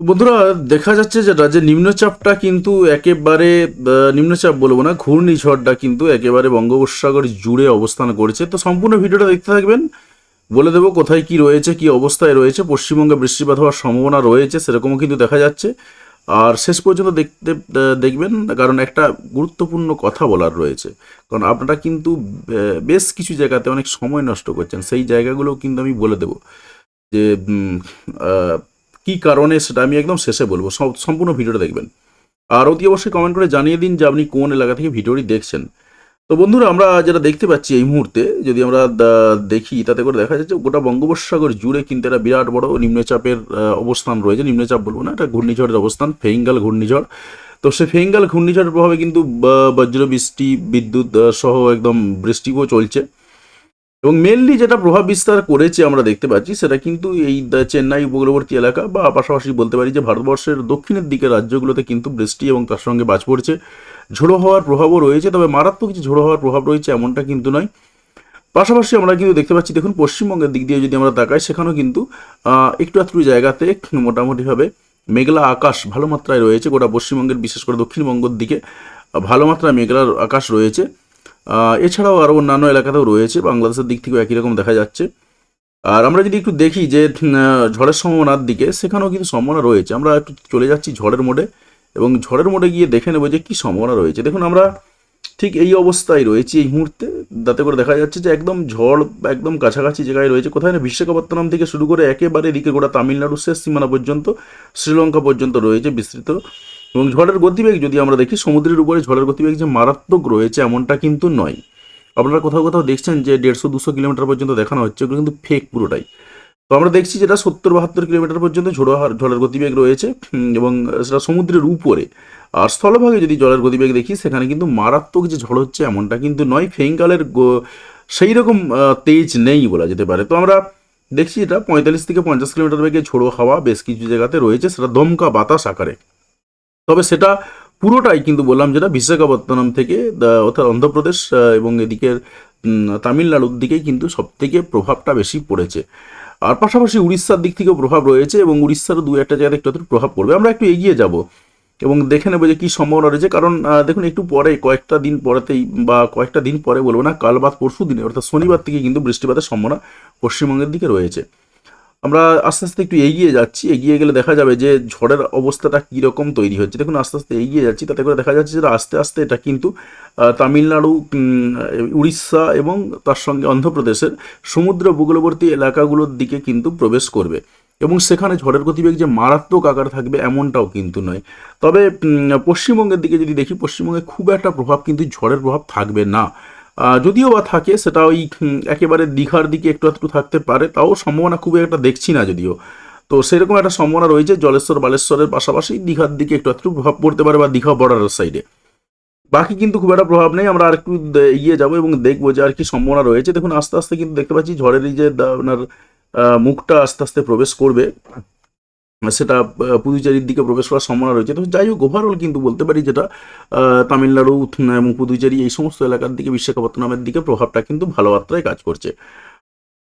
বন্ধুরা, দেখা যাচ্ছে যে রাজ্যের নিম্নচাপটা কিন্তু একেবারে নিম্নচাপ বলব না, ঘূর্ণিঝড়টা কিন্তু একেবারে বঙ্গোপসাগর জুড়ে অবস্থান করেছে। তো সম্পূর্ণ ভিডিওটা দেখতে থাকবেন। বলে দেবো কোথায় কি রয়েছে, কি অবস্থায় রয়েছে, পশ্চিমবঙ্গে বৃষ্টিপাত হওয়ার সম্ভাবনা রয়েছে, সেরকমও কিন্তু দেখা যাচ্ছে। আর শেষ পর্যন্ত দেখতে দেখবেন, কারণ একটা গুরুত্বপূর্ণ কথা বলার রয়েছে। কারণ আপনারা কিন্তু বেশ কিছু জায়গাতে অনেক সময় নষ্ট করছেন। সেই জায়গাগুলোও কিন্তু আমি বলে দেবো যে কি কারণে সেটা আমি একদম শেষে বলব। সম্পূর্ণ ভিডিওটা দেখবেন। আর অতি অবশ্যই কমেন্ট করে জানিয়ে দিন যে আপনি কোন এলাকা থেকে ভিডিওটি দেখছেন। তো বন্ধুরা, আমরা যেটা দেখতে পাচ্ছি এই মুহূর্তে, যদি আমরা দেখি, তাতে করে দেখা যাচ্ছে গোটা বঙ্গোপসাগর জুড়ে কিন্তু একটা বিরাট বড় নিম্নচাপের অবস্থান রয়েছে। নিম্নচাপ বলব না, এটা ঘূর্ণিঝড়ের অবস্থান, ফেঙ্গাল ঘূর্ণিঝড়। তো সে ফেঙ্গাল ঘূর্ণিঝড়ের প্রভাবে কিন্তু বজ্র বৃষ্টি বিদ্যুৎ সহ একদম বৃষ্টিও চলছে। এবং মেনলি যেটা প্রভাব বিস্তার করেছে আমরা দেখতে পাচ্ছি, সেটা কিন্তু এই চেন্নাই উপকূলবর্তী এলাকা বা পাশাপাশি বলতে পারি যে ভারতবর্ষের দক্ষিণের দিকে রাজ্যগুলোতে কিন্তু বৃষ্টি এবং তার সঙ্গে বাজ পড়ছে। ঝোড়ো হওয়ার প্রভাবও রয়েছে, তবে মারাত্মক কিছু ঝোড়ো হওয়ার প্রভাব রয়েছে এমনটা কিন্তু নয়। পাশাপাশি আমরা কিন্তু দেখতে পাচ্ছি, দেখুন পশ্চিমবঙ্গের দিক দিয়ে যদি আমরা তাকাই, সেখানেও কিন্তু একটু আত্রু জায়গাতে মোটামুটিভাবে মেঘলা আকাশ ভালো মাত্রায় রয়েছে গোটা পশ্চিমবঙ্গের, বিশেষ করে দক্ষিণবঙ্গের দিকে, ভালো মাত্রায় মেঘলার আকাশ রয়েছে। এছাড়াও আরও অন্যান্য এলাকাতেও রয়েছে, বাংলাদেশের দিক থেকেও একই রকম দেখা যাচ্ছে। আর আমরা যদি একটু দেখি যে ঝড়ের সম্ভাবনার দিকে, সেখানেও কিন্তু সম্ভাবনা রয়েছে। আমরা একটু চলে যাচ্ছি ঝড়ের মোড়ে এবং ঝড়ের মোড়ে গিয়ে দেখে নেব যে কী সম্ভাবনা রয়েছে। দেখুন, আমরা ঠিক এই অবস্থায় রয়েছি এই মুহূর্তে। তাতে করে দেখা যাচ্ছে যে, একদম ঝড় একদম কাছাকাছি জায়গায় রয়েছে। কোথায় না বিশাখাপত্তনম থেকে শুরু করে একেবারে এদিকে গোটা তামিলনাড়ুর শেষ সীমানা পর্যন্ত, শ্রীলঙ্কা পর্যন্ত রয়েছে বিস্তৃত। এবং ঝড়ের গতিবেগ যদি আমরা দেখি, সমুদ্রের উপরে ঝড়ের গতিবেগ যে মারাত্মক রয়েছে এমনটা কিন্তু নয়। আপনারা কোথাও কোথাও দেখছেন যে দেড়শো, দুশো কিলোমিটার পর্যন্ত দেখানো হচ্ছে, ওগুলো কিন্তু ফেক পুরোটাই। তো আমরা দেখছি যেটা সত্তর, বাহাত্তর কিলোমিটার পর্যন্ত ঝোড়ো, ঝড়ের গতিবেগ রয়েছে এবং সেটা সমুদ্রের উপরে। আর স্থলভাগে যদি জলের গতিবেগ দেখি, সেখানে কিন্তু মারাত্মক যে ঝড় হচ্ছে এমনটা কিন্তু নয়। ফেঙ্গালের সেই রকম তেজ নেই বলা যেতে পারে। তো আমরা দেখছি এটা পঁয়তাল্লিশ থেকে পঞ্চাশ কিলোমিটার বেগে ঝোড়ো হাওয়া বেশ কিছু জায়গাতে রয়েছে, সেটা দমকা বাতাস আকারে। তবে সেটা পুরোটাই কিন্তু বললাম যেটা বিশাখাপত্তনম থেকে অর্থাৎ অন্ধ্রপ্রদেশ এবং এদিকের তামিলনাড়ুর দিকেই কিন্তু সব থেকে প্রভাবটা বেশি পড়েছে। আর পাশাপাশি উড়িষ্যার দিক থেকেও প্রভাব রয়েছে এবং উড়িষ্যারও দু একটা জায়গাতে একটু প্রভাব পড়বে। আমরা একটু এগিয়ে যাব এবং দেখে নেব যে কী সম্ভাবনা রয়েছে। কারণ দেখুন, একটু পরে, কয়েকটা দিন পরেতেই বা কয়েকটা দিন পরে বলব না, কাল বাদ পরশু দিনে, অর্থাৎ শনিবার থেকে কিন্তু বৃষ্টিপাতের সম্ভাবনা পশ্চিমবঙ্গের দিকে রয়েছে। আমরা আস্তে আস্তে একটু এগিয়ে যাচ্ছি, এগিয়ে গেলে দেখা যাবে যে ঝড়ের অবস্থাটা কীরকম তৈরি হচ্ছে। দেখুন, আস্তে আস্তে এগিয়ে যাচ্ছি, তাতে করে দেখা যাচ্ছে যে আস্তে আস্তে এটা কিন্তু তামিলনাড়ু উড়িষ্যা এবং তার সঙ্গে অন্ধ্রপ্রদেশের সমুদ্র উপকূলবর্তী এলাকাগুলোর দিকে কিন্তু প্রবেশ করবে। এবং সেখানে ঝড়ের গতিবেগ যে মারাত্মক আকার থাকবে এমনটাও কিন্তু নয়। তবে পশ্চিমবঙ্গের দিকে যদি দেখি, পশ্চিমবঙ্গে খুব একটা প্রভাব কিন্তু ঝড়ের প্রভাব থাকবে না। যদিও বা থাকে সেটা ওই একেবারে দীঘার দিকে একটু একটু থাকতে পারে, তাও সম্ভাবনা খুব একটা দেখছি না যদিও। তো সেরকম একটা সম্ভাবনা রয়েছে, জলেশ্বর, বালেশ্বরের পাশাপাশি দীঘার দিকে একটু একটু প্রভাব পড়তে পারে বা দীঘা বর্ডারের সাইডে বাকি কিন্তু খুব একটা প্রভাব নেই, আমরা আর একটু এগিয়ে যাব এবং দেখব যে আর কি সম্ভাবনা রয়েছে। দেখুন, আস্তে আস্তে কিন্তু দেখতে পাচ্ছি ঝড়ের এই যে আপনার মুখটা আস্তে আস্তে প্রবেশ করবে। সেটা পুদুচেরির দিকে প্রবেশ করার সম্ভাবনা রয়েছে। তো যাই হোক ওভারঅল কিন্তু বলতে পারি যেটা তামিলনাড়ু এবং পুদুচেরি এই সমস্ত এলাকার দিকে, বিশাখাপত্তনমের দিকে প্রভাবটা কিন্তু ভালো মাত্রায় কাজ করছে।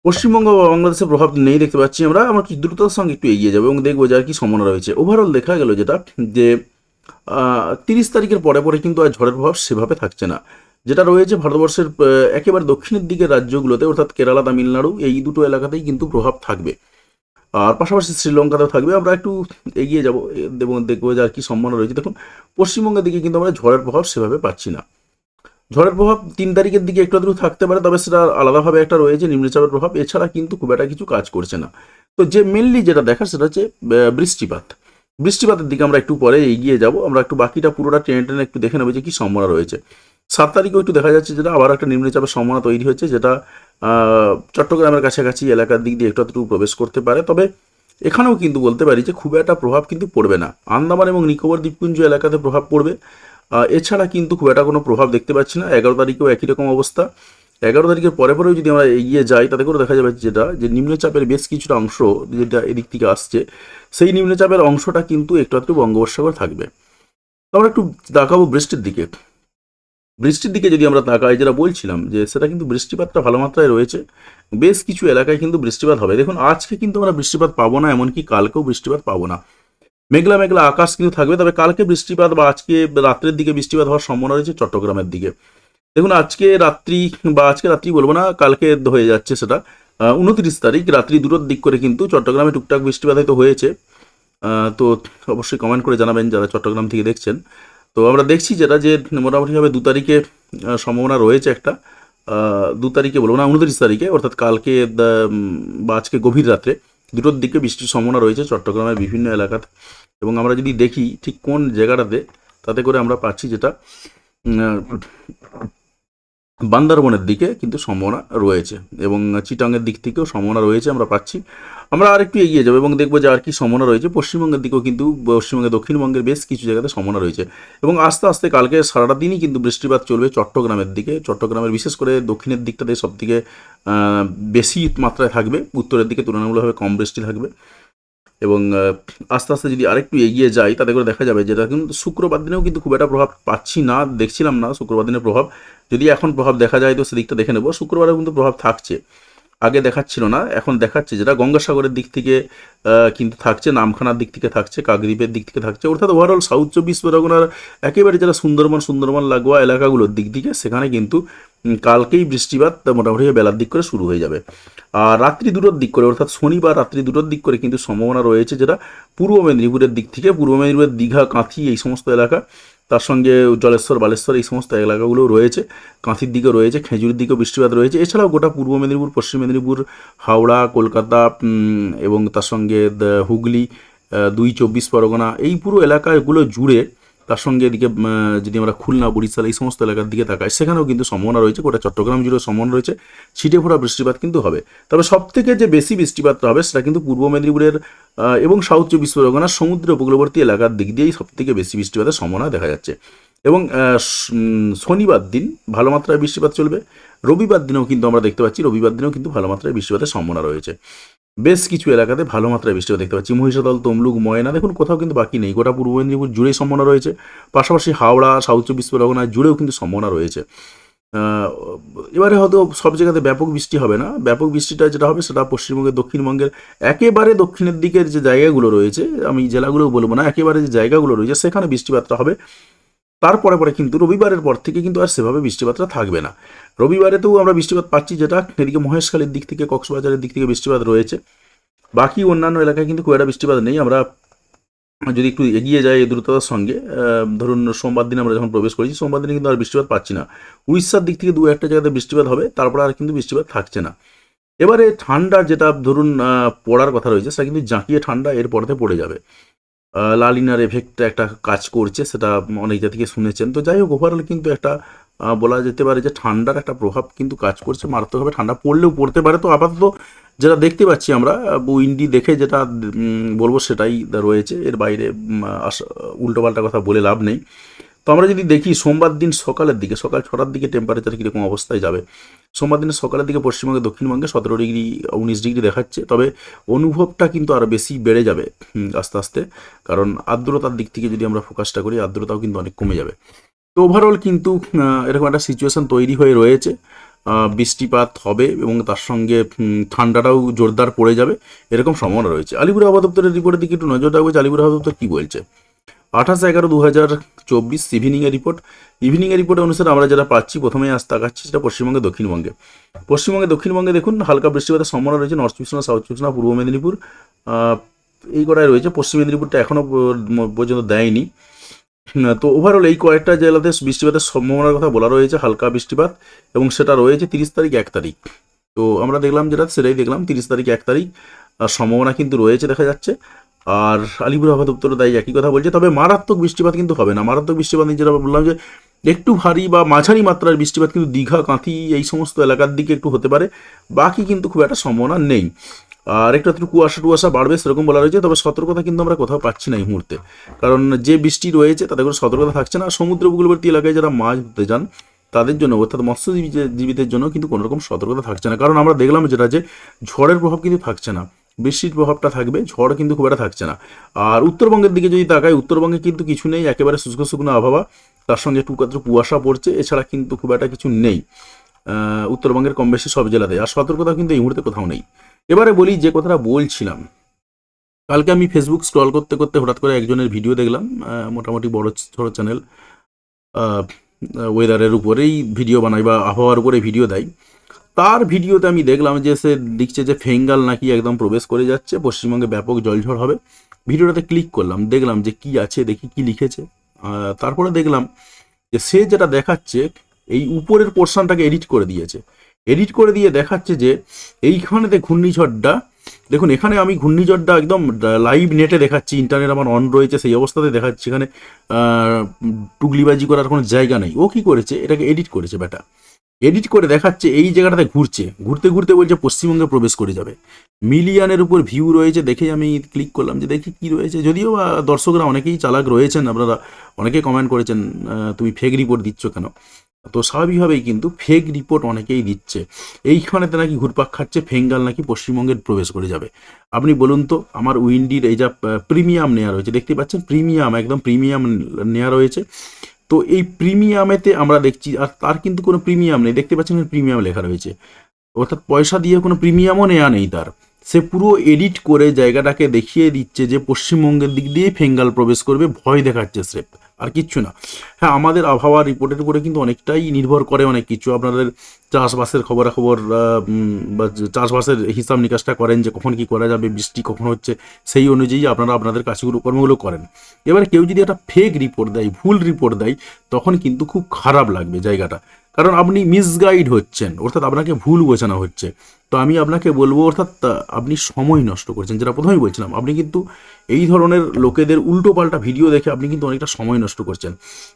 পশ্চিমবঙ্গ বা বাংলাদেশের প্রভাব নেই দেখতে পাচ্ছি আমরা আমরা কি দ্রুততার সঙ্গে একটু এগিয়ে যাব এবং দেখব যে আর কি সম্ভাবনা রয়েছে। ওভারঅল দেখা গেল যেটা, যে তিরিশ তারিখের পরে পরে কিন্তু আর ঝড়ের প্রভাব সেভাবে থাকছে না। যেটা রয়েছে ভারতবর্ষের একেবারে দক্ষিণের দিকের রাজ্যগুলোতে, অর্থাৎ কেরালা, তামিলনাড়ু, এই দুটো এলাকাতেই কিন্তু প্রভাব থাকবে। আর পাশাপাশি শ্রীলঙ্কাতেও থাকবে। আমরা একটু এগিয়ে যাব এবং দেখব যে আর কি সম্ভাবনা রয়েছে। দেখুন, পশ্চিমবঙ্গের দিকে কিন্তু আমরা ঝড়ের প্রভাব সেভাবে পাচ্ছি না। ঝড়ের প্রভাব তিন তারিখের দিকে একটু আধটু থাকতে পারে, তবে সেটা আলাদাভাবে একটা রয়েছে, নিম্নচাপের প্রভাব। এছাড়া কিন্তু খুব একটা কিছু কাজ করছে না। তো যে মেনলি যেটা দেখার সেটা হচ্ছে বৃষ্টিপাত। বৃষ্টিপাতের দিকে আমরা একটু পরে এগিয়ে যাব। আমরা একটু বাকিটা পুরোটা টেনে টেনে একটু দেখে নেব যে কী সম্ভাবনা রয়েছে। সাত তারিখেও একটু দেখা যাচ্ছে যেটা আবার একটা নিম্নচাপের সম্ভাবনা তৈরি হচ্ছে, যেটা চট্টগ্রামের কাছাকাছি এলাকার দিক দিয়ে একটু আধটু প্রবেশ করতে পারে। তবে এখানেও কিন্তু বলতে পারি যে খুব একটা প্রভাব কিন্তু পড়বে না। আন্দামান এবং নিকোবর দ্বীপপুঞ্জ এলাকাতে প্রভাব পড়বে। এছাড়া কিন্তু খুব একটা কোনো প্রভাব দেখতে পাচ্ছি না। এগারো তারিখেও একই রকম অবস্থা। এগারো তারিখের পরে পরেও যদি আমরা এগিয়ে যাই, তাতে করে দেখা যাবে যেটা, যে নিম্নচাপের বেশ কিছুটা অংশ যেটা এদিক থেকে আসছে, সেই নিম্নচাপের অংশটা কিন্তু একটু একটু বঙ্গোপসাগর থাকবে। আমরা একটু দেখাবো বৃষ্টির দিকে। বৃষ্টির দিকে যদি আমরা তাকাই, যেটা বলছিলাম যে সেটা কিন্তু বৃষ্টিপাতটা ভালো মাত্রায় রয়েছে। বেশ কিছু এলাকায় কিন্তু বৃষ্টিপাত হবে। দেখুন, আজকে কিন্তু আমরা বৃষ্টিপাত পাবো না, এমনকি কালকেও বৃষ্টিপাত পাবো না। মেঘলা মেঘলা আকাশ কিন্তু থাকবে, তবে কালকে বৃষ্টিপাত বা আজকে রাত্রের দিকে বৃষ্টিপাত হওয়ার সম্ভাবনা রয়েছে চট্টগ্রামের দিকে। দেখুন, আজকে রাত্রি বা আজকে রাত্রি বলব না, কালকে হয়ে যাচ্ছে সেটা। উনত্রিশ তারিখ, রাত্রি দুটোর দিক করে কিন্তু চট্টগ্রামে টুকটাক বৃষ্টিপাত হয়তো হয়েছে। তো অবশ্যই কমেন্ট করে জানাবেন যারা চট্টগ্রাম থেকে দেখছেন। তো আমরা দেখছি যেটা যে মোটামুটিভাবে দু তারিখে সম্ভাবনা রয়েছে একটা। দু তারিখে বলব না, উনত্রিশ তারিখে, অর্থাৎ কালকে বা আজকে গভীর রাত্রে দুটোর দিকে বৃষ্টির সম্ভাবনা রয়েছে চট্টগ্রামের বিভিন্ন এলাকাতে। এবং আমরা যদি দেখি ঠিক কোন জায়গাটাতে, তাতে করে আমরা পাচ্ছি যেটা বান্দারবনের দিকে কিন্তু সম্ভাবনা রয়েছে। এবং চিটাংয়ের দিক থেকেও সম্ভাবনা রয়েছে, আমরা পাচ্ছি। আমরা আর একটু এগিয়ে যাব এবং দেখব যে আর কি সম্ভাবনা রয়েছে। পশ্চিমবঙ্গের দিকেও কিন্তু পশ্চিমবঙ্গে দক্ষিণবঙ্গের বেশ কিছু জায়গাতে সম্ভাবনা রয়েছে। এবং আস্তে আস্তে কালকে সারাটা দিনই কিন্তু বৃষ্টিপাত চলবে চট্টগ্রামের দিকে। চট্টগ্রামের বিশেষ করে দক্ষিণের দিকটাতে সব থেকে বেশি মাত্রায় থাকবে। উত্তরের দিকে তুলনামূলকভাবে কম বৃষ্টি থাকবে। এবং আস্তে আস্তে যদি আরেকটু এগিয়ে যাই, তাতে করে দেখা যাবে যেটা কিন্তু শুক্রবার দিনেও কিন্তু খুব একটা প্রভাব পাচ্ছি না, দেখছিলাম না শুক্রবার দিনের প্রভাব। যদি এখন প্রভাব দেখা যায় তো সেদিকটা দেখে নেব। শুক্রবারেও কিন্তু প্রভাব থাকছে। আগে দেখাচ্ছিল না, এখন দেখাচ্ছে যেটা গঙ্গাসাগরের দিক থেকে কিন্তু থাকছে, নামখানার দিক থেকে থাকছে, কাকদ্বীপের দিক থেকে থাকছে। অর্থাৎ ওভারঅল সাউথ চব্বিশ পরগনার একেবারে যারা সুন্দরবন সুন্দরবন, লাগোয়া এলাকাগুলোর দিক থেকে, সেখানে কিন্তু কালকেই বৃষ্টিপাত মোটামুটি বেলার দিক করে শুরু হয়ে যাবে। আর রাত্রি দুটোর দিক করে, অর্থাৎ শনিবার রাত্রি দুটোর দিক করে কিন্তু সম্ভাবনা রয়েছে যেটা পূর্ব মেদিনীপুরের দিক থেকে, পূর্ব মেদিনীপুরের দীঘা, কাঁথি, এই সমস্ত এলাকা তার সঙ্গে জলেশ্বর, বালেশ্বর এই সমস্ত এলাকাগুলো রয়েছে, কাঁথির দিকে রয়েছে, খেজুরির দিকেও বৃষ্টিপাত রয়েছে। এছাড়াও গোটা পূর্ব মেদিনীপুর, পশ্চিম মেদিনীপুর, হাওড়া, কলকাতা এবং তার সঙ্গে হুগলি দুই চব্বিশ পরগনা, এই পুরো এলাকাগুলো জুড়ে তার সঙ্গে এদিকে যদি আমরা খুলনা, বরিশাল এই সমস্ত এলাকার দিকে তাকাই, সেখানেও কিন্তু সম্ভাবনা রয়েছে, গোটা চট্টগ্রাম জুড়ে সম্ভাবনা রয়েছে ছিটে ফোড়া বৃষ্টিপাত কিন্তু হবে। তবে সব থেকে যে বেশি বৃষ্টিপাতটা হবে, সেটা কিন্তু পূর্ব মেদিনীপুরের এবং সাউথ চব্বিশ পরগনার সমুদ্র উপকূলবর্তী এলাকার দিক দিয়েই সব থেকে বেশি বৃষ্টিপাতের সম্ভাবনা দেখা যাচ্ছে। এবং শনিবার দিন ভালো মাত্রায় বৃষ্টিপাত চলবে। রবিবার দিনেও কিন্তু আমরা দেখতে পাচ্ছি, রবিবার দিনেও কিন্তু ভালো মাত্রায় বৃষ্টিপাতের সম্ভাবনা রয়েছে। বেশ কিছু এলাকাতে ভালো মাত্রায় বৃষ্টিপাত দেখতে পাচ্ছি। মহিষাদল, তমলুক, ময়না, দেখুন কোথাও কিন্তু বাকি নেই। গোটা পূর্ব মেদিনীপুর জুড়েই সম্ভাবনা রয়েছে। পাশাপাশি হাওড়া, সাউথ চব্বিশ পরগনা জুড়েও কিন্তু সম্ভাবনা রয়েছে। এবারে হয়তো সব জায়গাতে ব্যাপক বৃষ্টি হবে না। ব্যাপক বৃষ্টিটা যেটা হবে সেটা পশ্চিমবঙ্গের, দক্ষিণবঙ্গের, একেবারে দক্ষিণের দিকের যে জায়গাগুলো রয়েছে, আমি জেলাগুলো বলব না, একেবারে যে জায়গাগুলো রয়েছে, সেখানে বৃষ্টিপাতটা হবে। তারপরে পরে কিন্তু রবিবারের পর থেকে কিন্তু আর সেভাবে বৃষ্টিপাতটা থাকবে না। রবিবারেতেও আমরা বৃষ্টিপাত পাচ্ছি যেটা এদিকে মহেশখালীর দিক থেকে, কক্সবাজারের দিক থেকে বৃষ্টিপাত রয়েছে। বাকি অন্যান্য এলাকায় কিন্তু খুব একটা বৃষ্টিপাত নেই। আমরা যদি একটু এগিয়ে যাই এই দ্রুততার সঙ্গে ধরুন সোমবার দিন আমরা যখন প্রবেশ করেছি, সোমবার দিনে কিন্তু আর বৃষ্টিপাত পাচ্ছি না। উড়িষ্যার দিক থেকে দু একটা জায়গাতে বৃষ্টিপাত হবে, তারপরে আর কিন্তু বৃষ্টিপাত থাকছে না। এবারে ঠান্ডা যেটা ধরুন পড়ার কথা রয়েছে, সেটা কিন্তু জাঁকিয়ে ঠান্ডা এর পরেতে পড়ে যাবে। লালিনার এফেক্টটা একটা কাজ করছে, সেটা অনেক থেকে শুনেছেন। তো যাই হোক ওভারঅল কিন্তু একটা বলা যেতে পারে যে ঠান্ডার একটা প্রভাব কিন্তু কাজ করছে। মারাত্মকভাবে ঠান্ডা পড়লেও পড়তে পারে। তো আপাতত যেটা দেখতে পাচ্ছি আমরা উইন্ডি দেখে যেটা বলব সেটাই রয়েছে। এর বাইরে উল্টোপাল্টা কথা বলে লাভ নেই। তো আমরা যদি দেখি সোমবার দিন সকালের দিকে, সকাল ছটার দিকে টেম্পারেচার কীরকম অবস্থায় যাবে? সোমবার দিনের সকালের দিকে পশ্চিমবঙ্গে, দক্ষিণবঙ্গে সতেরো ডিগ্রি, উনিশ ডিগ্রি দেখাচ্ছে। তবে অনুভবটা কিন্তু আরও বেশি বেড়ে যাবে আস্তে আস্তে। কারণ আর্দ্রতার দিক থেকে যদি আমরা ফোকাসটা করি, আর্দ্রতাও কিন্তু অনেক কমে যাবে। তো ওভারঅল কিন্তু এরকম একটা সিচুয়েশন তৈরি হয়ে রয়েছে। বৃষ্টিপাত হবে এবং তার সঙ্গে ঠান্ডাটাও জোরদার পড়ে যাবে। এরকম সম্ভাবনা রয়েছে। আলিপুর আবহাওয়া দপ্তরের রিপোর্টের দিকে একটু নজর রাখবে আলিপুর আবহাওয়া দপ্তর কী বলছে? আঠাশ এগারো দু হাজার চব্বিশ ইভিনিংয়ের রিপোর্ট ইভিনিংয়ের রিপোর্ট অনুসারে আমরা যেটা পাচ্ছি, প্রথমে আজ তাকাচ্ছি সেটা পশ্চিমবঙ্গে দক্ষিণবঙ্গে। পশ্চিমবঙ্গে দক্ষিণবঙ্গে দেখুন, হালকা বৃষ্টিপাতের সম্ভাবনা রয়েছে নর্থ চব্বিশ সাউথ চব্বিশ পূর্ব মেদিনীপুর। এই কটায় রয়েছে, পশ্চিম মেদিনীপুরটা এখনও পর্যন্ত দেয়নি। তো ওভারঅল এই কয়েকটা জেলাতে বৃষ্টিপাতের সম্ভাবনার কথা বলা রয়েছে, হালকা বৃষ্টিপাত, এবং সেটা রয়েছে তিরিশ তারিখ এক তারিখ। তো আমরা দেখলাম যেটা, সেটাই দেখলাম, তিরিশ তারিখ এক তারিখ। সম্ভাবনা কিন্তু রয়েছে, দেখা যাচ্ছে। আর আলিপুর আবহাওয়া দপ্তর তাই একই কথা বলছে, তবে মারাত্মক বৃষ্টিপাত কিন্তু হবে না। মারাত্মক বৃষ্টিপাত নিয়ে যেটা বললাম যে, একটু ভারী বা মাঝারি মাত্রার বৃষ্টিপাত কিন্তু দীঘা, কাঁথি এই সমস্ত এলাকার দিকে একটু হতে পারে। বাকি কিন্তু খুব একটা সম্ভাবনা নেই। আর একটু একটু কুয়াশা টুয়াশা বাড়বে, সেরকম বলা রয়েছে, তবে সতর্কতা কিন্তু আমরা কোথাও পাচ্ছি না এই মুহূর্তে। কারণ যে বৃষ্টি রয়েছে তাদের কোনো সতর্কতা থাকছে না। সমুদ্র উপকূলবর্তী এলাকায় যারা মাছ ধরতে যান, তাদের জন্য, অর্থাৎ মৎস্যজীবীদের জীবীদের জন্য কিন্তু কোনো রকম সতর্কতা থাকছে না। কারণ আমরা দেখলাম যেটা যে ঝড়ের প্রভাব কিন্তু থাকছে না। বৃষ্টির প্রভাবটা থাকবে, ঝড় কিন্তু খুব একটা থাকছে না। আর উত্তরবঙ্গের দিকে যদি তাকাই, উত্তরবঙ্গে কিন্তু কিছু নেই, একেবারে শুষ্ক শুকনো আবহাওয়া। তার সঙ্গে টুকাত্র কুয়াশা পড়ছে, এছাড়া কিন্তু খুব একটা কিছু নেই। উত্তরবঙ্গের কম বেশি সব জেলাতে। আর সতর্কতা কিন্তু এই মুহূর্তে কোথাও নেই। এবারে বলি যে কথাটা বলছিলাম, কালকে আমি ফেসবুক স্ক্রল করতে করতে হঠাৎ করে একজনের ভিডিও দেখলাম মোটামুটি বড় ছোট চ্যানেল ওয়েদারের উপরেই ভিডিও বানায় বা আবহাওয়ার উপরে ভিডিও দেয়। তার ভিডিওতে আমি দেখলাম যে সে লিখছে যে ফেঙ্গাল নাকি একদম প্রবেশ করে যাচ্ছে পশ্চিমবঙ্গে ব্যাপক জলঝড় হবে। ভিডিওটাতে ক্লিক করলাম দেখলাম যে কি আছে দেখি কি লিখেছে। তারপরে দেখলাম যে সে যেটা দেখাচ্ছে এই উপরের পোর্শনটাকে এডিট করে দিয়েছে। এডিট করে দিয়ে দেখাচ্ছে যে এইখানেতে ঘূর্ণিঝড়টা দেখুন এখানে আমি ঘূর্ণিঝড়টা একদম লাইভ নেটে দেখাচ্ছি ইন্টারনেট আমার অন রয়েছে সেই অবস্থাতে দেখাচ্ছি। এখানে আহ, টুকলিবাজি করার কোনো জায়গা নেই। ও কি করেছে? এটাকে এডিট করেছে বেটা এডিট করে দেখাচ্ছে এই জায়গাটাতে ঘুরছে। ঘুরতে ঘুরতে বলছে পশ্চিমবঙ্গে প্রবেশ করে যাবে। মিলিয়নের উপর ভিউ রয়েছে দেখে আমি ক্লিক করলাম যে দেখি কি রয়েছে। যদিও দর্শকরা অনেকেই চালাক রয়েছেন, আপনারা অনেকেই কমেন্ট করেছেন তুমি ফেক রিপোর্ট দিচ্ছ কেন? তো স্বাভাবিকভাবেই কিন্তু ফেক রিপোর্ট অনেকেই দিচ্ছে। এইখানেতে নাকি ঘুরপাক খাচ্ছে, ফেঙ্গাল নাকি পশ্চিমবঙ্গে প্রবেশ করে যাবে। আপনি বলুন তো, আমার উইন্ডির এই যা প্রিমিয়াম নেওয়া রয়েছে, দেখতে পাচ্ছেন? প্রিমিয়াম একদম প্রিমিয়াম নেওয়া রয়েছে। তো এই প্রিমিয়ামেতে আমরা দেখছি, আর তার কিন্তু কোনো প্রিমিয়াম নেই। দেখতে পাচ্ছেন প্রিমিয়াম লেখা রয়েছে। অর্থাৎ পয়সা দিয়ে কোনো প্রিমিয়ামও নেওয়া নেই তার। সে পুরো এডিট করে জায়গাটাকে দেখিয়ে দিচ্ছে যে পশ্চিমবঙ্গের দিক দিয়ে ফেঙ্গাল প্রবেশ করবে, ভয় দেখাচ্ছে স্রেফ। আর কিচ্ছু না। হ্যাঁ আমাদের আবহাওয়া রিপোর্টের উপরে কিন্তু অনেকটাই নির্ভর করে অনেক কিছু। আপনাদের চাষবাসের খবরাখবর বা চাষবাসের হিসাব নিকাশটা করেন যে কখন কি করা যাবে, বৃষ্টি কখন হচ্ছে, সেই অনুযায়ী আপনারা আপনাদের কাজগুলো কর্মগুলো করেন। এবারে কেউ যদি একটা ফেক রিপোর্ট দেয়, ভুল রিপোর্ট দেয়, তখন কিন্তু খুব খারাপ লাগবে জায়গাটা। কারণ আপনি মিসগাইড হচ্ছেন, অর্থাৎ আপনাকে ভুল বোঝানো হচ্ছে। তো আমি আপনাকে বলব, অর্থাৎ আপনি সময় নষ্ট করছেন। যেটা প্রথমেই বলছিলাম, আপনি কিন্তু এই ধরনের লোকেদের উল্টো পাল্টা ভিডিও দেখে আপনি কিন্তু অনেকটা সময় নষ্ট করছেন।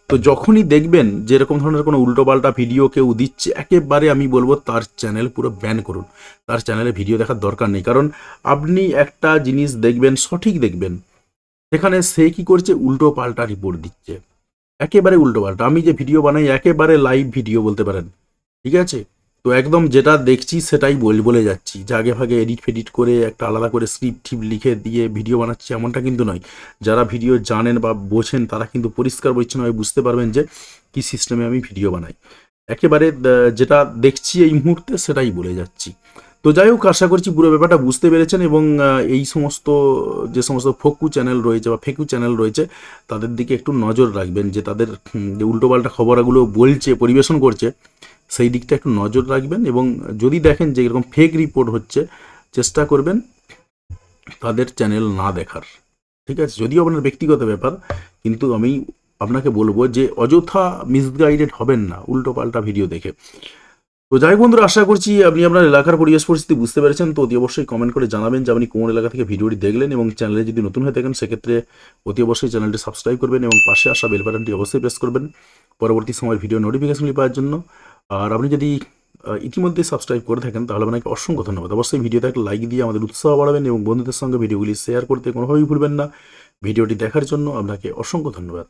তো যখনই দেখবেন যে এরকম ধরনের কোনো উল্টো পাল্টা ভিডিও কেউ দিচ্ছে, একেবারে আমি বলব তার চ্যানেল পুরো ব্যান করুন। তার চ্যানেলে ভিডিও দেখার দরকার নেই। কারণ আপনি একটা জিনিস দেখবেন, সঠিক দেখবেন, সেখানে সে কি করছে উল্টো পাল্টা রিপোর্ট দিচ্ছে। একেবারে উল্টো পাল্টা আমি যে ভিডিও বানাই, একেবারে লাইভ ভিডিও বলতে পারেন। ঠিক আছে? তো একদম যেটা দেখছি সেটাই বল, বলে যাচ্ছি। আগে ভাগে এডিট ফেডিট করে একটা আলাদা করে স্ক্রিপ্ট টিপ লিখে দিয়ে ভিডিও বানাচ্ছি এমনটা কিন্তু নয়। যারা ভিডিও জানেন বা বোঝেন তারা কিন্তু পরিষ্কার পরিচ্ছন্নভাবে বুঝতে পারবেন যে কি সিস্টেমে আমি ভিডিও বানাই। একেবারে যেটা দেখছি এই মুহূর্তে সেটাই বলে যাচ্ছি। তো যাই হোক, আশা করছি পুরো ব্যাপারটা বুঝতে পেরেছেন এবং এই সমস্ত, যে সমস্ত ফকু চ্যানেল রয়েছে বা ফেকু চ্যানেল রয়েছে, তাদের দিকে একটু নজর রাখবেন যে তাদের যে উল্টোপাল্টা খবরগুলো বলছে, পরিবেশন করছে সেই দিকটা একটু নজর রাখবেন এবং যদি দেখেন যে এরকম ফেক রিপোর্ট হচ্ছে, চেষ্টা করবেন তাদের চ্যানেল না দেখার। ঠিক আছে? যদিও আপনার ব্যক্তিগত ব্যাপার, কিন্তু আমি আপনাকে বলব যে অযথা মিসগাইডেড হবেন না উল্টো পাল্টা ভিডিও দেখে। তো যাই বন্ধুরা, আশা করছি আপনি আপনার এলাকার পরিবেশ পরিস্থিতি বুঝতে পেরেছেন, তো অতি অবশ্যই কমেন্ট করে জানাবেন যে আপনি কোন এলাকা থেকে ভিডিওটি দেখলেন এবং চ্যানেলে যদি নতুন হয়ে থাকেন, সেক্ষেত্রে অতি অবশ্যই চ্যানেলটি সাবস্ক্রাইব করবেন এবং পাশে আসা বেল বাটনটি অবশ্যই প্রেস করবেন। পরবর্তী সময়ের ভিডিও নোটিফিকেশনগুলি পাওয়ার জন্য। আর আপনি যদি ইতিমধ্যে সাবস্ক্রাইব করে থাকেন, তাহলে আপনাকে অসংখ্য ধন্যবাদ। অবশ্যই ভিডিওতে একটা লাইক দিয়ে আমাদের উৎসাহ বাড়াবেন এবং বন্ধুদের সঙ্গে ভিডিওগুলি শেয়ার করতে কোনোভাবেই ভুলবেন না। ভিডিওটি দেখার জন্য আপনাকে অসংখ্য ধন্যবাদ।